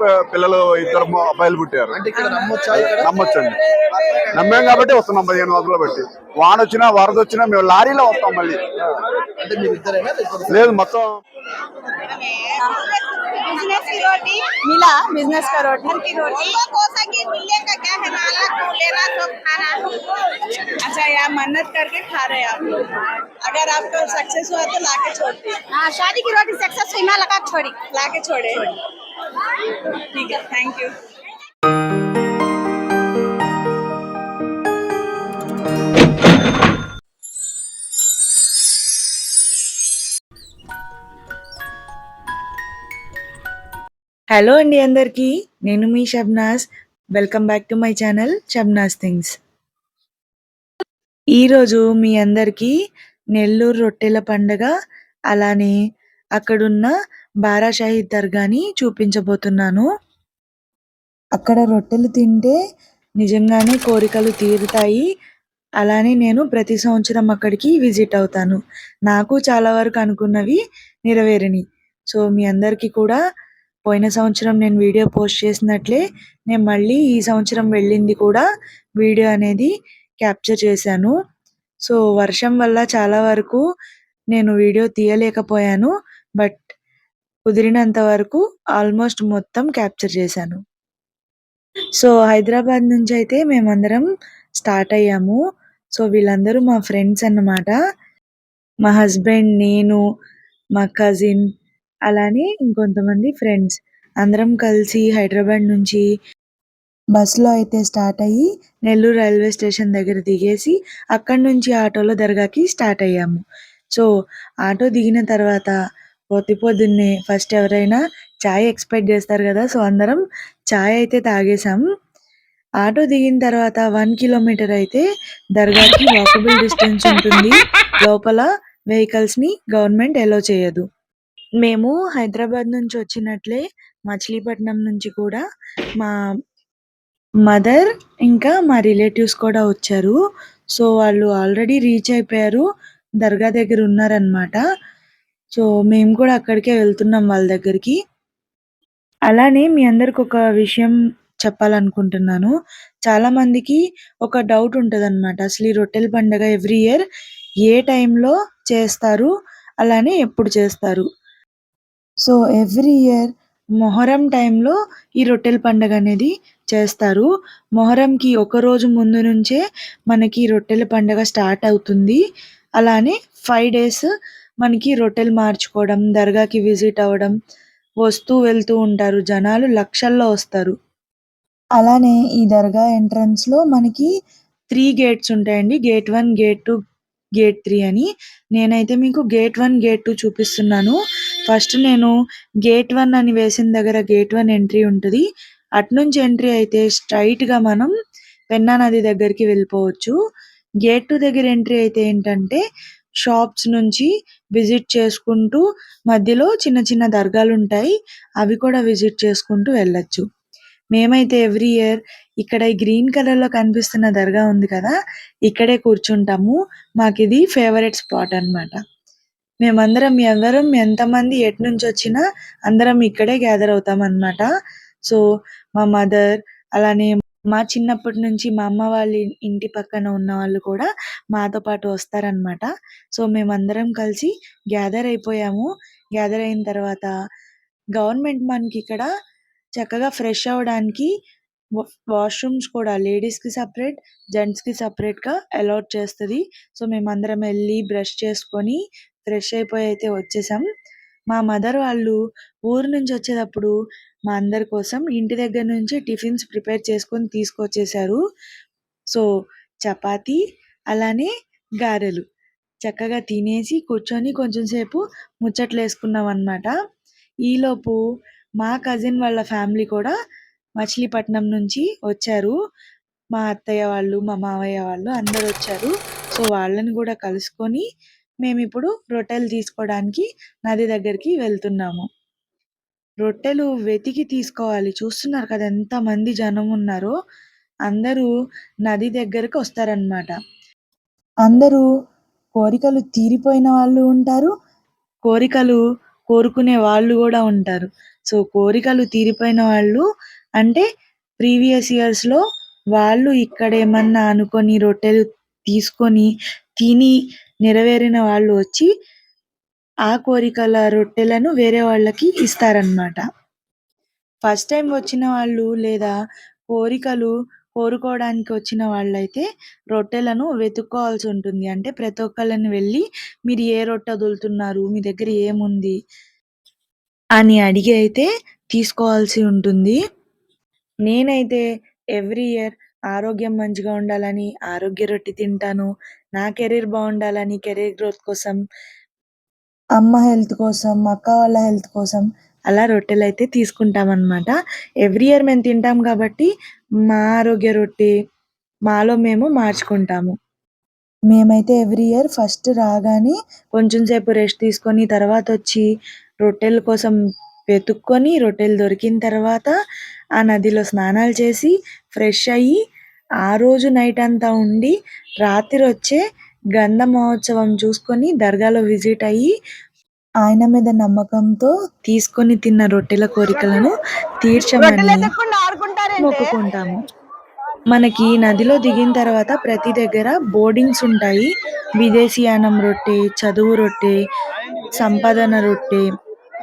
P- పిల్లలు ఇద్దరు మొ- అబ్బాయిలు పుట్టారు అంటే ఇక్కడ నమ్మొచ్చా ఇక్కడ నమ్మొచ్చండి నమ్మాం కాబట్టి వస్తున్నాం పదిహేను వందలు పెట్టి వాన వచ్చినా వరద వచ్చినా మేము లారీలో వస్తాం మళ్ళీ అంటే మీరు ఇద్దరేనా లేకపోతే లేదు మొత్తం बिजनेस की रोटी मिला बिजनेस का रोटी घर की रोटी कोसा की मिलेगा क्या है नाला तो लेना सब खाना अच्छा यार मन्नत करके खा रहे हैं आप लोग अगर आपको सक्सेस हुआ तो लाके छोड़ते हैं हाँ शादी की रोटी सक्सेस हुई मैं लगा छोड़ी लाके छोड़े ठीक है थैंक यू హలో అండి అందరికీ నేను మీ Shabnas welcome back to my channel Shabnas things ఈరోజు మీ అందరికీ నెల్లూరు రొట్టెల పండగ అలానే అక్కడున్న బారాషాహి దర్గాని చూపించబోతున్నాను. అక్కడ రొట్టెలు తింటే నిజంగానే కోరికలు తీరుతాయి. అలానే నేను ప్రతి సంవత్సరం అక్కడికి విజిట్ అవుతాను. నాకు చాలా వరకు అనుకున్నవి నెరవేరిని. సో మీ అందరికీ కూడా పోయిన సంవత్సరం నేను వీడియో పోస్ట్ చేసినట్లే నేను మళ్ళీ ఈ సంవత్సరం వెళ్ళింది కూడా వీడియో అనేది క్యాప్చర్ చేశాను. సో వర్షం వల్ల చాలా వరకు నేను వీడియో తీయలేకపోయాను. బట్ కుదిరినంత వరకు ఆల్మోస్ట్ మొత్తం క్యాప్చర్ చేశాను. సో హైదరాబాద్ నుంచి అయితే మేమందరం స్టార్ట్ అయ్యాము. సో వీళ్ళందరూ మా ఫ్రెండ్స్ అన్నమాట. మా హస్బెండ్ నేను మా కజిన్ అలానే ఇంకొంతమంది ఫ్రెండ్స్. అందరం కలిసి హైదరాబాద్ నుంచి బస్సులో అయితే స్టార్ట్ అయ్యి నెల్లూరు రైల్వే స్టేషన్ దగ్గర దిగేసి అక్కడి నుంచి ఆటోలో దర్గాకి స్టార్ట్ అయ్యాము. సో ఆటో దిగిన తర్వాత పొద్దు పొద్దున్నే ఫస్ట్ ఎవరైనా చాయ్ ఎక్స్పెక్ట్ చేస్తారు కదా సో అందరం చాయ్ అయితే తాగేసాం ఆటో దిగిన తర్వాత వన్ కిలోమీటర్ అయితే దర్గాకి వాకబుల్ డిస్టెన్స్ ఉంటుంది. లోపల వెహికల్స్ని గవర్నమెంట్ ఎలో చేయదు. మేము హైదరాబాద్ నుంచి వచ్చినట్లే మచిలీపట్నం నుంచి కూడా మా మదర్ ఇంకా మా రిలేటివ్స్ కూడా వచ్చారు. సో వాళ్ళు ఆల్రెడీ రీచ్ అయిపోయారు. దర్గా దగ్గర ఉన్నారనమాట సో మేము కూడా అక్కడికే వెళ్తున్నాం వాళ్ళ దగ్గరికి. అలానే మీ అందరికి ఒక విషయం చెప్పాలనుకుంటున్నాను. చాలా మందికి ఒక డౌట్ ఉంటుంది అనమాట అసలు ఈ రొట్టెల పండుగ ఎవ్రీ ఇయర్ ఏ టైంలో చేస్తారు? అలానే ఎప్పుడు చేస్తారు? సో ఎవ్రీ ఇయర్ మొహరం టైంలో ఈ రొట్టెల పండుగ అనేది చేస్తారు. మొహరంకి ఒక రోజు ముందు నుంచే మనకి రొట్టెల పండుగ స్టార్ట్ అవుతుంది. అలానే ఫైవ్ డేస్ మనకి రొట్టెలు మార్చుకోవడం దర్గాకి విజిట్ అవ్వడం వస్తూ వెళ్తూ ఉంటారు. జనాలు లక్షల్లో వస్తారు. అలానే ఈ దర్గా ఎంట్రన్స్లో మనకి త్రీ గేట్స్ ఉంటాయండి. Gate one gate two gate three అని. నేనైతే మీకు గేట్ వన్ గేట్ టూ చూపిస్తున్నాను. ఫస్ట్ నేను గేట్ వన్ అని వేసిన దగ్గర గేట్ వన్ ఎంట్రీ ఉంటుంది. అటు నుంచి ఎంట్రీ అయితే స్ట్రైట్గా మనం పెన్నా నది దగ్గరికి వెళ్ళిపోవచ్చు. గేట్ టూ దగ్గర ఎంట్రీ అయితే ఏంటంటే షాప్స్ నుంచి విజిట్ చేసుకుంటూ మధ్యలో చిన్న చిన్న దర్గాలు ఉంటాయి అవి కూడా విజిట్ చేసుకుంటూ వెళ్ళొచ్చు. మేమైతే ఎవ్రీ ఇయర్ ఇక్కడ ఈ గ్రీన్ కలర్లో కనిపిస్తున్న దర్గా ఉంది కదా ఇక్కడే కూర్చుంటాము. మాకు ఇది ఫేవరెట్ స్పాట్ అన్నమాట. మేమందరం ఎవరం ఎంతమంది ఎటు నుంచి వచ్చినా అందరం ఇక్కడే గ్యాదర్ అవుతాం అన్నమాట సో మా మదర్ అలానే మా చిన్నప్పటి నుంచి మా అమ్మ వాళ్ళ ఇంటి పక్కన ఉన్న వాళ్ళు కూడా మాతో పాటు వస్తారనమాట సో మేమందరం కలిసి గ్యాదర్ అయిపోయాము. గ్యాదర్ అయిన తర్వాత గవర్నమెంట్ మనకి ఇక్కడ చక్కగా ఫ్రెష్ అవ్వడానికి వాష్రూమ్స్ కూడా లేడీస్కి సపరేట్ జెంట్స్కి సపరేట్గా అలౌట్ చేస్తుంది అలాట్ చేస్తది. సో మేమందరం వెళ్ళి బ్రష్ చేసుకొని ఫ్రెష్ అయిపోయి అయితే వచ్చేసాం. మా మదర్ వాళ్ళు ఊరు నుంచి వచ్చేటప్పుడు మా అందరి కోసం ఇంటి దగ్గర నుంచి టిఫిన్స్ ప్రిపేర్ చేసుకొని తీసుకొచ్చేసారు సో చపాతి అలానే గారెలు. చక్కగా తినేసి కూర్చొని కొంచెం సేపు ముచ్చట్లు వేసుకున్నాం అనమాట ఈలోపు మా కజిన్ వాళ్ళ ఫ్యామిలీ కూడా మచిలీపట్నం నుంచి వచ్చారు. మా అత్తయ్య వాళ్ళు మా మావయ్య వాళ్ళు అందరు వచ్చారు. సో వాళ్ళని కూడా కలుసుకొని మేము ఇప్పుడు రొట్టెలు తీసుకోవడానికి నది దగ్గరికి వెళ్తున్నాము. రొట్టెలు వెతికి తీసుకోవాలి. చూస్తున్నారు కదా ఎంత మంది జనం ఉన్నారో? అందరూ నది దగ్గరకు వస్తారన్నమాట. అందరూ కోరికలు తీరిపోయిన వాళ్ళు ఉంటారు. కోరికలు కోరుకునే వాళ్ళు కూడా ఉంటారు. సో కోరికలు తీరిపోయిన వాళ్ళు అంటే ప్రీవియస్ ఇయర్స్లో వాళ్ళు ఇక్కడ ఏమన్నా అనుకొని రొట్టెలు తీసుకొని తిని నెరవేరిన వాళ్ళు వచ్చి ఆ కోరికల రొట్టెలను వేరే వాళ్ళకి ఇస్తారనమాట ఫస్ట్ టైం వచ్చిన వాళ్ళు లేదా కోరికలు కోరుకోవడానికి వచ్చిన వాళ్ళైతే రొట్టెలను వెతుక్కోవాల్సి ఉంటుంది. అంటే ప్రతి ఒక్కళ్ళని వెళ్ళి మీరు ఏ రొట్టె వదులుతున్నారు? మీ దగ్గర ఏముంది? అని అడిగి అయితే తీసుకోవాల్సి ఉంటుంది. నేనైతే ఎవ్రీ ఇయర్ ఆరోగ్యం మంచిగా ఉండాలని ఆరోగ్య రొట్టె తింటాను నా కెరీర్ బాగుండాలని కెరీర్ గ్రోత్ కోసం అమ్మ హెల్త్ కోసం అక్క వాళ్ళ హెల్త్ కోసం అలా రొట్టెలు అయితే తీసుకుంటాం అనమాట ఎవ్రీ ఇయర్ మేము తింటాం కాబట్టి మా ఆరోగ్య రొట్టె మాలో మేము మార్చుకుంటాము. మేమైతే ఎవ్రీ ఇయర్ ఫస్ట్ రాగానే కొంచెం సేపు రెస్ట్ తీసుకొని తర్వాత వచ్చి రొట్టెల కోసం వెతుక్కొని రొట్టెలు దొరికిన తర్వాత ఆ నదిలో స్నానాలు చేసి ఫ్రెష్ అయ్యి ఆ రోజు నైట్ అంతా ఉండి రాత్రి వచ్చే గంధ మహోత్సవం చూసుకొని దర్గాలో విజిట్ అయ్యి ఆయన మీద నమ్మకంతో తీసుకొని తిన్న రొట్టెల కోరికలను తీర్చమని మొక్కుకుంటాము. మనకి నదిలో దిగిన తర్వాత ప్రతి దగ్గర బోర్డింగ్స్ ఉంటాయి. విదేశీయానం రొట్టె చదువు రొట్టె సంపాదన రొట్టె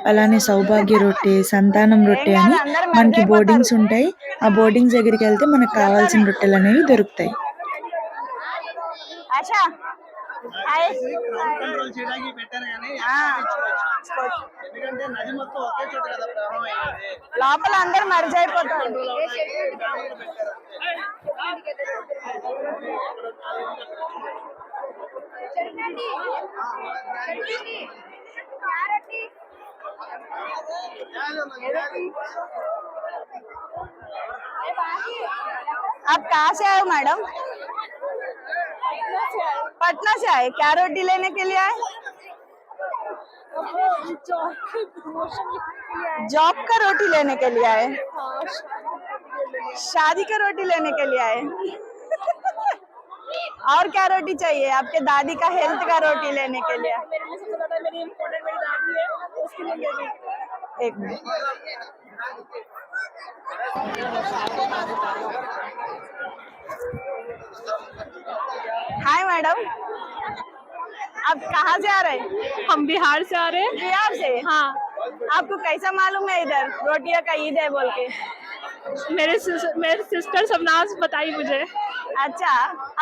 అలానే సౌభాగ్య రొట్టె సంతానం రొట్టె అని మనకి బోర్డింగ్స్ ఉంటాయి. ఆ బోర్డింగ్స్ దగ్గరికి వెళ్తే మనకు కావాల్సిన రొట్టెలు అనేవి దొరుకుతాయి. अच्छा हाय కంట్రోల్ చేయడానికి పెట్టారు కానీ ఎందుకంటే నది మొత్తం ఒకే చోట కదా ప్రవాహం అయ్యేది లోపల అందరు మర్జ్ అయిపోతారు आप कहाँ से आए हो मैडम पटना से आए? क्या रोटी लेने के लिए आए? जॉब का रोटी लेने के लिए आए। शादी का रोटी लेने के लिए आए। और क्या रोटी चाहिए? आपके दादी का हेल्थ का रोटी लेने के लिए। एक मिनट। हाय मैडम आप कहाँ से आ रहे हैं? हम बिहार से आ रहे हैं। बिहार से? हाँ। आपको कैसा मालूम है इधर? रोटियाँ का ईद है बोल के। मेरे सिस- मेरे सिस्टर सबनाज बताई मुझे। अच्छा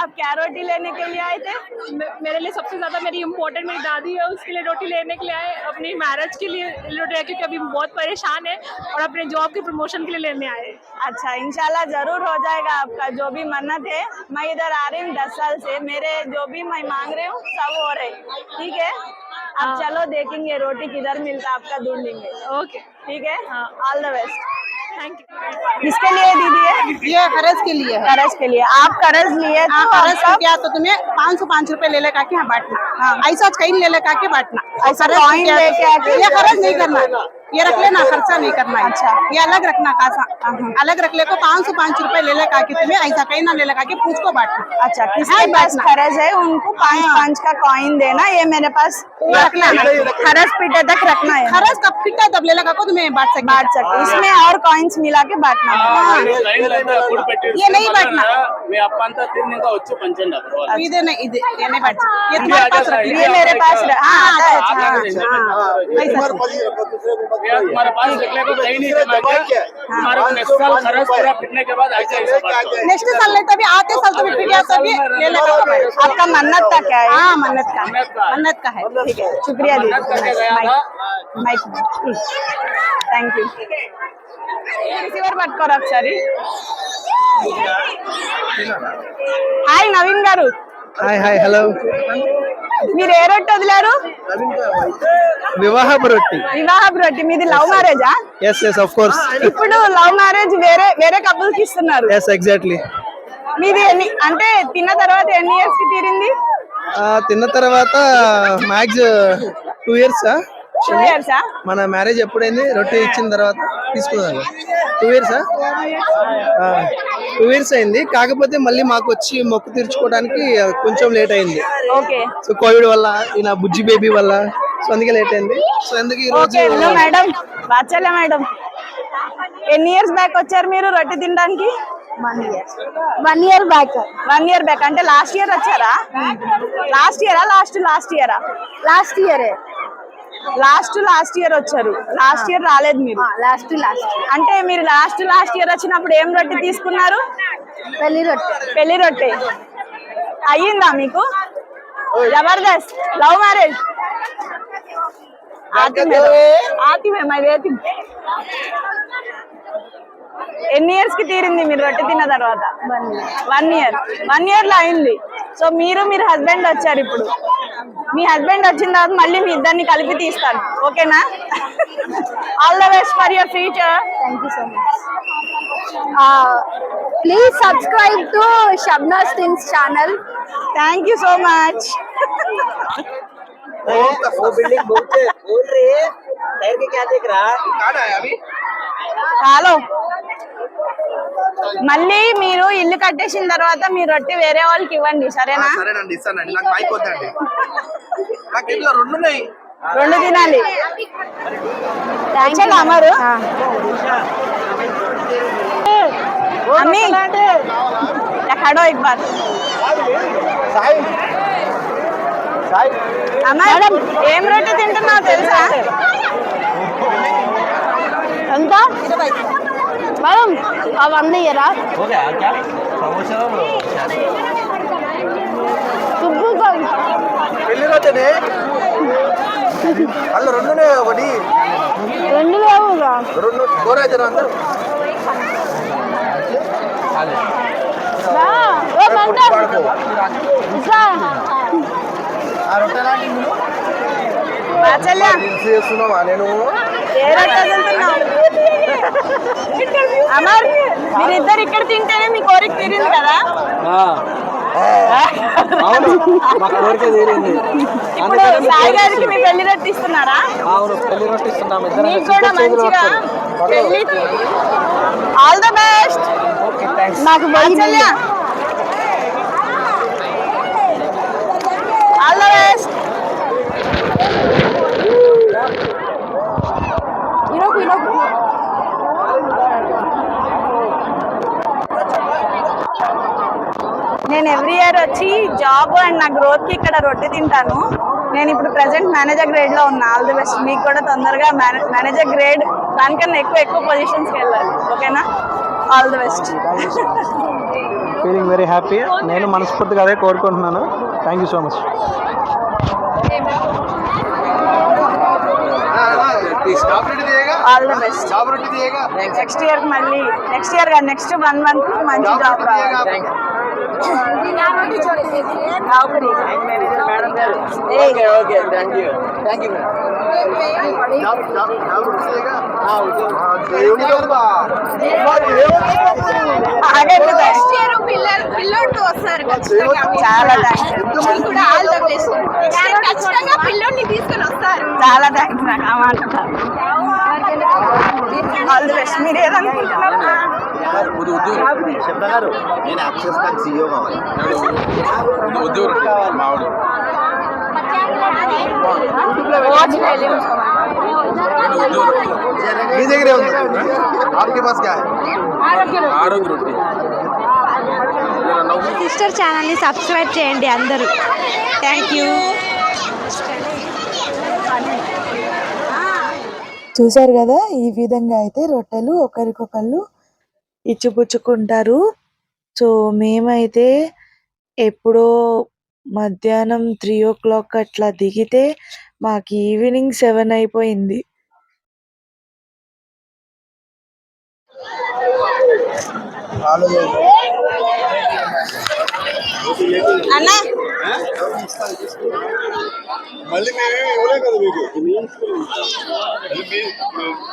आप क्या रोटी लेने के लिए आए थे? मे- मेरे लिए सबसे ज़्यादा मेरी इम्पोर्टेंट मेरी दादी है उसके लिए रोटी लेने के लिए आए अपनी मैरिज के लिए रोटी क्योंकि अभी बहुत परेशान है और अपने जॉब के प्रमोशन के लिए लेने आए अच्छा इंशाल्लाह ज़रूर हो जाएगा आपका जो भी मन्नत है। मैं इधर आ रही हूँ दस साल से मेरे जो भी मैं मांग रही हूँ सब हो रहे ठीक है? अब हाँ। चलो देखेंगे रोटी किधर मिलता आपका ढूंढेंगे। ओके। ठीक है? हाँ। All the best thank you किसके लिए दीदी है? ये कर्ज के लिए है। कर्ज के लिए। आप कर्ज लिए तो कर्ज क्या तो तुम्हें पाँच सौ पाँच रूपए ले लेकर के यहाँ बांटना। ऐसा कहीं ले लेकर के बांटना। ऐसा खर्च नहीं करना। ये रख लेना खर्चा नहीं करना है। अच्छा। ये अलग रखना कासा। अलग रख ले को पाँच सौ पाँच रूपए ले लगा के तुम्हें ऐसा कहीं ना ले लगा के पूछ को बांटना। अच्छा किसके पास खरज है? उनको पाँच हाँ। पाँच का कॉइन देना ये मेरे पास रखना खरज पीटे तक रखना है। खरज कब पीटा तब ले लगा को तुम्हें बांट सके। बांट सके। इसमें और कॉइन्स मिला के बांटना। हाँ। हाँ। अच्छा। ये नहीं बांटना। ये नहीं बांट ये तुम्हारे पास ये मेरे पास हाँ हमारे पास निकले नहीं जमा हमारे नेक्स्ट साल खर्च पूरा फिटने के बाद ऐसे नेक्स्ट साल नहीं तभी आते साल तो तभी फिर ले लेगा आपका मन्नत का क्या है? हाँ मन्नत का। मन्नत का। है। ठीक है शुक्रिया दी थैंक यू रिसीवर मत करो हाय नवीन गारू। हाय हाय हेलो మీరు ఏ రొట్టె వదిలారు? వివాహపు రొట్టి. వివాహపు రొట్టె. మీది లవ్ మ్యారేజా ఎస్ ఎస్ ఆఫ్ కోర్స్ ఇప్పుడు లవ్ మ్యారేజ్ వేరే వేరే కపుల్స్కి ఇస్తున్నారు. ఎస్ ఎగ్జాక్ట్లీ మీది ఎన్ని అంటే తిన్న తర్వాత ఎన్ని ఇయర్స్కి తీరింది? తిన్న తర్వాత మ్యాక్స్ టూ ఇయర్స్ టూ ఇయర్సా మన మ్యారేజ్ ఎప్పుడైంది? రొట్టె ఇచ్చిన తర్వాత తీసుకున్నాను టూ ఇయర్స్ టూ ఇయర్స్ అయింది. కాకపోతే మళ్ళీ మాకు వచ్చి మొక్కు తీర్చుకోవడానికి కొంచెం లేట్ అయింది. ఓకే. సో కోవిడ్ వల్ల ఈయన బుజ్జి బేబీ వల్ల సో అందుకే లేట్ అయింది. సో ఎందుకు ఈ రోజు okay hello madam. Vatsalya madam. ఎన్ని ఇయర్స్ బ్యాక్ వచ్చారు మీరు రొట్టె తినడానికి? One year one year back one year back అంటే లాస్ట్ ఇయర్ వచ్చారా? లాస్ట్ ఇయరా లాస్ట్ లాస్ట్ ఇయరా last year last last year వచ్చారు. లాస్ట్ ఇయర్ రాలేదు మీరు. Last last. అంటే మీరు లాస్ట్ లాస్ట్ ఇయర్ వచ్చినప్పుడు ఏం రొట్టె తీసుకున్నారు? పెళ్ళి రొట్టె. పెళ్ళి రొట్టె. అయ్యిందా మీకు? జబర్దస్త్. Love marriage. ఆతి మేడం ఆతి మేడం అది ఏతి ఎన్ని ఇయర్స్ కి తీరింది మీరు రొట్టె తిన్న తర్వాత వన్ ఇయర్ వన్ ఇయర్ లో అయింది సో మీరు మీరు హస్బెండ్ వచ్చారు ఇప్పుడు మీ హస్బెండ్ వచ్చిన తర్వాత మళ్ళీ మీ ఇద్దరిని కలిపి తీస్తాను ఓకేనా all the best for your future thank you so much please subscribe to Shabnas things channel thank you so much वो बिल्डिंग बोलते बोल रही है टायर के क्या देख रहा कहाँ है अभी హలో మళ్ళీ మీరు ఇల్లు కట్టేసిన తర్వాత మీ రొట్టె వేరే వాళ్ళకి ఇవ్వండి సరేనా? సరేనండి ఇస్తానండి. నాకు బైక్ వద్దండి. నాకు ఇంట్లో రెండు ఉన్నాయి రెండు తినాలి. వచ్చేలా అమరు అమ్మి. ఎక్కడో ఇక్ బార్ సాయి. సాయి. అమ్మ ఏం రొట్టె తింటున్నావు తెలుసా? ఎంత? మేడం ఆ వంద ఇయరా అల్ల రెండునే ఒకటి. రెండు లేవుగా. రెండు కూర అయితే చేస్తున్నావా నేను? అమర్ మీరిద్దరు ఇక్కడ తింటేనే మీ కోరిక తీరింది కదా? అవును మా కోరిక తీరింది. ఇప్పుడు సాయి గారికి మీ పెళ్ళి రొట్టె ఇస్తున్నారా అవును పెళ్ళి రొట్టె ఇస్తున్నాం ఇద్దరం మీకు కూడా మంచిగా పెళ్ళి ఆల్ ద బెస్ట్ నాకు ఆల్ ద బెస్ట్ నేను ఎవ్రీ ఇయర్ వచ్చి జాబ్ అండ్ నా గ్రోత్కి ఇక్కడ రొట్టె తింటాను. నేను ఇప్పుడు ప్రెసెంట్ మేనేజర్ గ్రేడ్లో ఉన్నా. ఆల్ ది బెస్ట్ మీకు కూడా తొందరగా మేనేజర్ గ్రేడ్ దానికన్నా ఎక్కువ ఎక్కువ పొజిషన్స్కి వెళ్ళాలి. ఓకేనా all the best feeling very happy నేను మనస్ఫూర్తిగా అదే కోరుకుంటున్నాను. Thank you so much all the best next year మళ్ళీ నెక్స్ట్ ఇయర్ కాదు నెక్స్ట్ వన్ మంత్ మంచి జాబ్ రావాలి. నౌకరీ okay thank you thank you పిల్లోడు వస్తారు చాలా ఖచ్చితంగా పిల్లోడిని తీసుకుని వస్తారు చాలా థ్యాంక్స్ నాకు ఆల్ ది బెస్ట్ మీరు ఏదనుకుంటున్నారు ముందు నేను యాక్సెస్ కావాలి. మీ దగ్గరే ఉంది. ఆరోగ్య ఆరోగ్య రొట్టి సిస్టర్ ఛానల్ని సబ్స్క్రైబ్ చేయండి అందరూ. థ్యాంక్ యూ చూశారు కదా? ఈ విధంగా అయితే రొట్టెలు ఒకరికొకళ్ళు ఇచ్చిపుచ్చుకుంటారు. సో మేమైతే ఎప్పుడో మధ్యాహ్నం త్రీ ఓ క్లాక్ అట్లా దిగితే మాకు ఈవినింగ్ సెవెన్ అయిపోయింది. అన్న మళ్ళీ మేమేమి ఇవ్వలేం కదా మీకు మళ్ళీ మీ-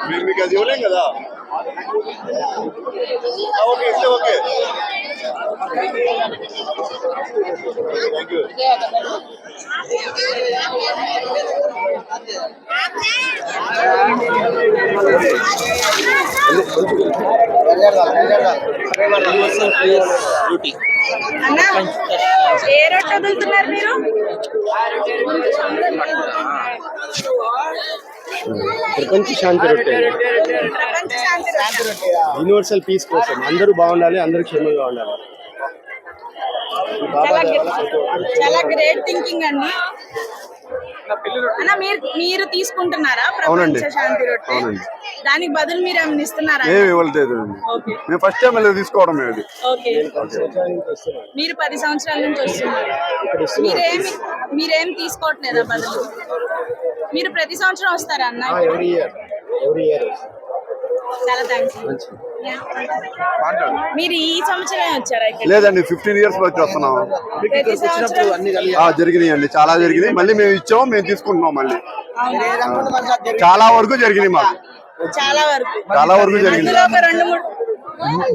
మేము మీకు అది ఇవ్వలేం కదా ఆ, ఓకే ఇస్తే ఓకే థ్యాంక్ యూ అన్న ఏ రొట్టె వదులుతున్నారు మీరు? ప్రపంచ శాంతి రొట్టె. యూనివర్సల్ పీస్ కోసం. అందరూ బాగుండాలి అందరూ క్షేమంగా ఉండాలి. చాలా గ్రేట్ థింకింగ్ అండి. అన్న మీరు మీరు తీసుకుంటున్నారా అవునండి. ప్రపంచ శాంతి రొట్టె? అవునండి. దానికి బదులు మీరు ఏమైనా ఇస్తున్నారా? ఏమి ఇవ్వలేదు ఓకే. మేము ఫస్ట్ టైం వెళ్ళి తీసుకోవడం ఇది మీరు పది సంవత్సరాల నుంచి వస్తున్నారు. మీరేమి మీరేం తీసుకోవట్లేదా బదులు? మీరు ప్రతి సంవత్సరం వస్తారా అన్న? ఎవ్రీ ఇయర్ ఎవ్రీ ఇయర్ చాలా థ్యాంక్స్ మీరు ఈ సంవత్సరమే వచ్చారా ఇక్కడ లేదండి ఫిఫ్టీన్ ఇయర్స్ వచ్చి వస్తున్నాం. ప్రతి సంవత్సరం ఆ, జరిగినాయి అండి చాలా జరిగినాయి. మళ్ళీ మేము ఇచ్చాము మేము తీసుకుంటున్నాం మళ్ళీ. చాలా వరకు జరిగినాయి మాకు. చాలా వరకు. చాలా వరకు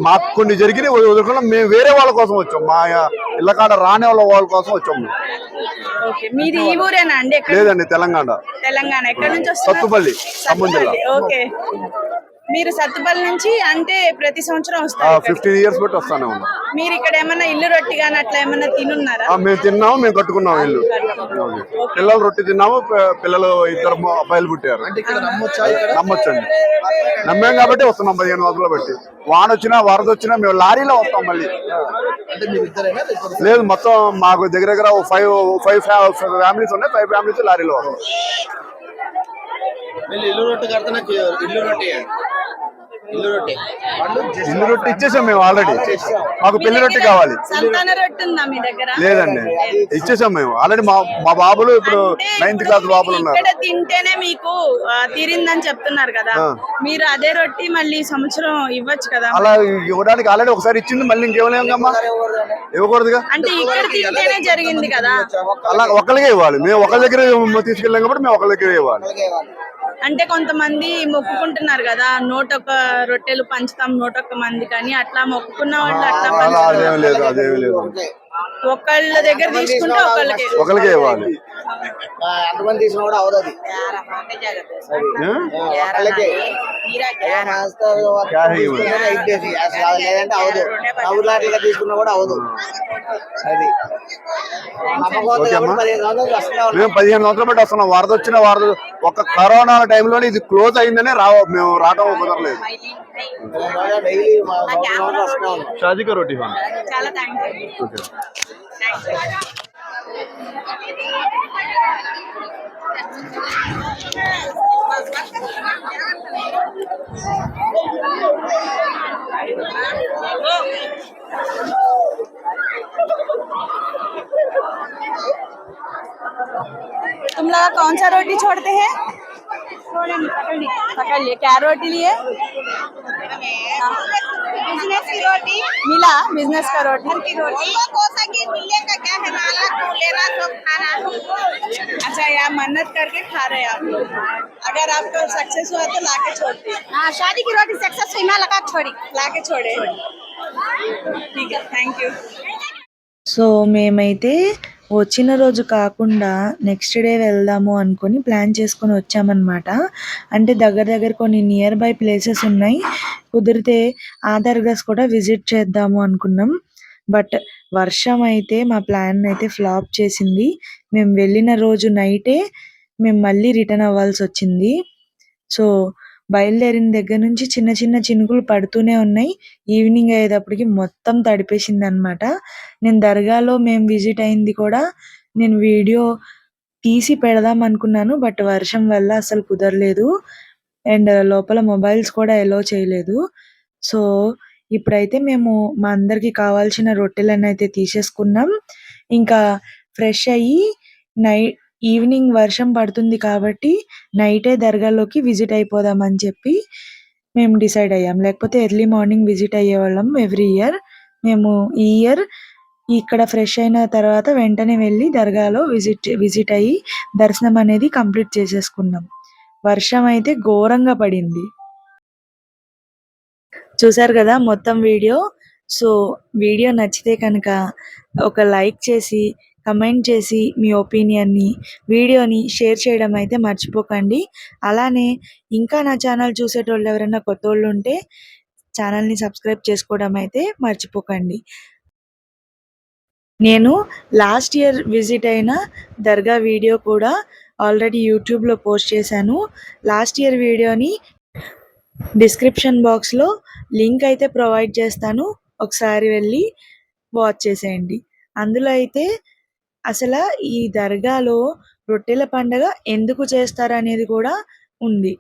మాకు కొన్ని జరిగినాయి వదులుకున్నాం. మేము వేరే వాళ్ళ కోసం వచ్చాం. మా ఇళ్ళకాడ రాని వాళ్ళ వాళ్ళ కోసం వచ్చాం మేము. ఓకే మీది ఈ ఊరేనా అండి? ఎక్కడ? లేదండి తెలంగాణ. తెలంగాణ. ఎక్కడ నుంచి వస్తున్నారు? సత్తుపల్లి ఖమ్మం జిల్లా సత్తుపల్లి, ఓకే. మీరు సత్తుపల్లి నుంచి అంటే ప్రతి సంవత్సరం వస్తారు. ఫిఫ్టీన్ ఇయర్స్ బట్టి వస్తానే ఉన్నాం. మీరు ఇక్కడ ఏమన్నా ఇల్లు రొట్టి కానీ అట్లా ఏమన్నా తినున్నారా? ఆ, మేము తిన్నాము మేము కట్టుకున్నాం ఇల్లు. పిల్లలు రొట్టె తిన్నాము పిల్లలు ఇద్దరు అబ్బాయిలు పుట్టారు. నమ్మొచ్చండి. నమ్మాం కాబట్టి వస్తున్నాం పదిహేను వందలు బట్టి వాన వచ్చినా వరద వచ్చినా మేము లారీలో వస్తాం మళ్ళీ. లేదు మొత్తం మాకు దగ్గర దగ్గర ఫైవ్ ఫైవ్ ఫ్యామిలీస్ ఉన్నాయి ఫైవ్ ఫ్యామిలీస్ లారీలో వస్తాం. ఇల్లు రొట్టె ఇల్లు రొట్టె ఇల్లు రొట్టె. ఇచ్చేసాం మేము ఆల్రెడీ మాకు పెళ్ళి రొట్టె కావాలి. సంతాన రొట్టె ఉందా మీ దగ్గర? లేదండి. ఇచ్చేసాం మేము. ఆల్రెడీ మా మా బాబులు ఇప్పుడు నైన్త్ క్లాస్ బాబులు ఉన్నారు. ఇక్కడ తింటేనే మీకు తీరిందని చెప్తున్నారు కదా. మీరు అదే రొట్టి మళ్ళీ సంవత్సరం ఇవ్వచ్చు కదా? అలా ఇవ్వడానికి ఆల్రెడీ ఒకసారి ఇచ్చింది మళ్ళీ ఇంకేమలేమమ్మా ఇవ్వకూడదుగా? అంటే ఇక్కడ తింటేనే జరిగింది కదా. అలా ఒకరికే ఇవ్వాలి. మేము ఒకరి దగ్గర తీసుకెళ్ళాం కాబట్టి మేము ఒకరి దగ్గర ఇవ్వాలి. అంటే కొంతమంది మొక్కుకుంటున్నారు కదా నూటొక్క రొట్టెలు పంచుతాం నూటొక్క మంది కానీ అట్లా మొక్కుకున్న వాళ్ళు అట్లా పంచుతారు. అదేం లేదు అదేం లేదు. ఒకళ్ళ దగ్గర తీసుకుంటే ఒకళ్ళకి ఇవ్వాలి. ఎంతమంది తీసుకున్నా కూడా అవదు అది. లేదంటే అవదు. నవ్వులాట్లుగా తీసుకున్నా కూడా అవదు. అది. పదిహేను. మేము సంవత్సరాలు బట్టి వస్తున్నాం. వరద వచ్చిన వరద ఒక కరోనా టైంలోనే ఇది క్లోజ్ అయిందనే రా మేము రావడం కుదరలేదు. షాదీకా రోటీ చాలా థ్యాంక్స్ ఓకే. तुम लोग कौन सा रोटी छोड़ते हैं? पकड़ लिए। क्या रोटी लिए? बिज़नेस की रोटी। मिला? बिज़नेस का रोटी। की रोटी अलग लेना सब खाना अच्छा यार मन्नत करके खा रहे हैं आप लोग अगर आपको सक्सेस हुआ तो लाके छोड़ते हाँ शादी की रोटी सक्सेस हुई ना लगा छोड़ी लाके छोड़े ठीक है थैंक यू సో మేమైతే వచ్చిన రోజు కాకుండా నెక్స్ట్ డే వెళ్దాము అనుకొని ప్లాన్ చేసుకొని వచ్చామన్నమాట అంటే దగ్గర దగ్గర కొన్ని నియర్ బై ప్లేసెస్ ఉన్నాయి కుదిరితే ఆ దర్గాస్ కూడా విజిట్ చేద్దాము అనుకున్నాం బట్ వర్షం అయితే మా ప్లాన్ అయితే ఫ్లాప్ చేసింది. మేము వెళ్ళిన రోజు నైటే మేము మళ్ళీ రిటర్న్ అవ్వాల్సి వచ్చింది సో బయలుదేరిన దగ్గర నుంచి చిన్న చిన్న చినుకులు పడుతూనే ఉన్నాయి. ఈవినింగ్ అయ్యేటప్పటికి మొత్తం తడిపేసింది అనమాట నేను దర్గాలో మేము విజిట్ అయింది కూడా నేను వీడియో తీసి పెడదాం అనుకున్నాను. బట్ వర్షం వల్ల అసలు కుదరలేదు. అండ్ లోపల మొబైల్స్ కూడా ఎలో చేయలేదు. సో ఇప్పుడైతే మేము మా అందరికి కావాల్సిన రొట్టెలను అయితే తీసేసుకున్నాం. ఇంకా ఫ్రెష్ అయ్యి నైట్ ఈవినింగ్ వర్షం పడుతుంది కాబట్టి నైటే దర్గాలోకి విజిట్ అయిపోదాం అని చెప్పి మేము డిసైడ్ అయ్యాం. లేకపోతే ఎర్లీ మార్నింగ్ విజిట్ అయ్యేవాళ్ళం ఎవ్రీ ఇయర్. మేము ఈ ఇయర్ ఇక్కడ ఫ్రెష్ అయిన తర్వాత వెంటనే వెళ్ళి దర్గాలో విజిట్ విజిట్ అయ్యి దర్శనం అనేది కంప్లీట్ చేసేసుకున్నాం. వర్షం అయితే ఘోరంగా పడింది. చూసారు కదా మొత్తం వీడియో. సో వీడియో నచ్చితే కనుక ఒక లైక్ చేసి కమెంట్ చేసి మీ ఒపీనియన్ని వీడియోని షేర్ చేయడం అయితే మర్చిపోకండి. అలానే ఇంకా నా ఛానల్ చూసేటోళ్ళు ఎవరైనా కొత్త వాళ్ళు ఉంటే ఛానల్ని సబ్స్క్రైబ్ చేసుకోవడం అయితే మర్చిపోకండి. నేను లాస్ట్ ఇయర్ విజిట్ అయిన దర్గా వీడియో కూడా ఆల్రెడీ యూట్యూబ్లో పోస్ట్ చేశాను. లాస్ట్ ఇయర్ వీడియోని డిస్క్రిప్షన్ బాక్స్లో లింక్ అయితే ప్రొవైడ్ చేస్తాను. ఒకసారి వెళ్ళి వాచ్ చేసేయండి. అందులో అయితే అసలు ఈ దర్గాలో రొట్టెల పండగ ఎందుకు చేస్తారు అనేది కూడా ఉంది.